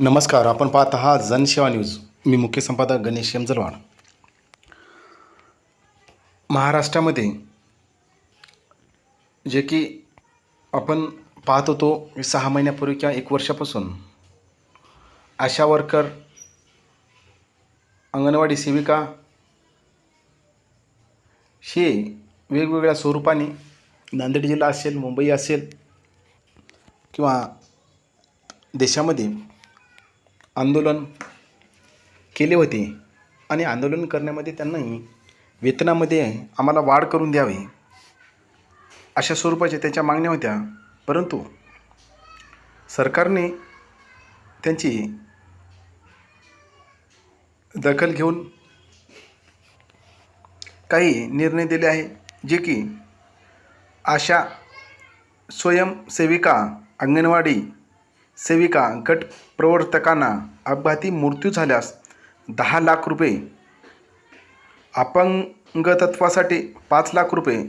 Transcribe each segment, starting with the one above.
नमस्कार आपण पाहत आहात जनसेवा न्यूज. मी मुख्य संपादक गणेश यमजलवाड महाराष्ट्रामध्ये जे की आपण पाहत होतो सहा महिन्यापूर्वी किंवा एक वर्षापासून आशा वर्कर अंगणवाडी सेविका हे वेगवेगळ्या स्वरूपाने नांदेड जिल्हा असेल मुंबई असेल किंवा देशामध्ये आंदोलन केले होते. आणि आंदोलन करण्यामध्ये त्यांनाही वेतनामध्ये आम्हाला वाढ करून द्यावी अशा स्वरूपाच्या त्यांच्या मागण्या होत्या. परंतु सरकारने त्यांची दखल घेऊन काही निर्णय दिले आहे जे की आशा स्वयंसेविका अंगणवाडी सेविका गट प्रवर्तकांना अपघाती मृत्यू झाल्यास दहा लाख रुपये. अपंगतत्वासाठी पाच लाख रुपये.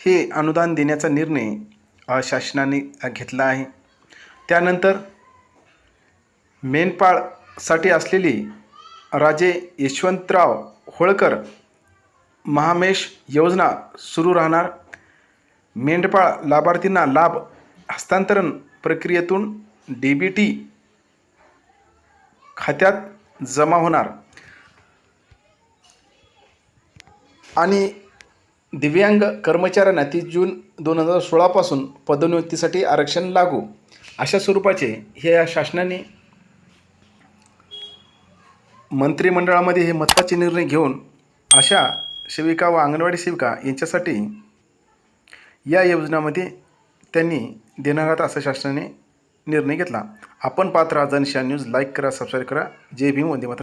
हे अनुदान देण्याचा निर्णय शासनाने घेतला आहे. त्यानंतर मेंढपाळसाठी असलेली राजे यशवंतराव होळकर महामेश योजना सुरू राहणार. मेंढपाळ लाभार्थींना लाभ हस्तांतरण प्रक्रियेतून डी बी टी खात्यात जमा होणार. आणि दिव्यांग कर्मचाऱ्यांना तीस जून दोन हजार सोळापासून पदोन्नतीसाठी आरक्षण लागू. अशा स्वरूपाचे हे या शासनाने मंत्रिमंडळामध्ये हे महत्त्वाचे निर्णय घेऊन अशा सेविका व अंगणवाडी सेविका यांच्यासाठी या योजनामध्ये त्यांनी देणार असा असं शासनाने निर्णय घेतला. आपण पात्र जनशा न्यूज. लाईक करा सबस्क्राईब करा. जय भीम. वंदे मातरम.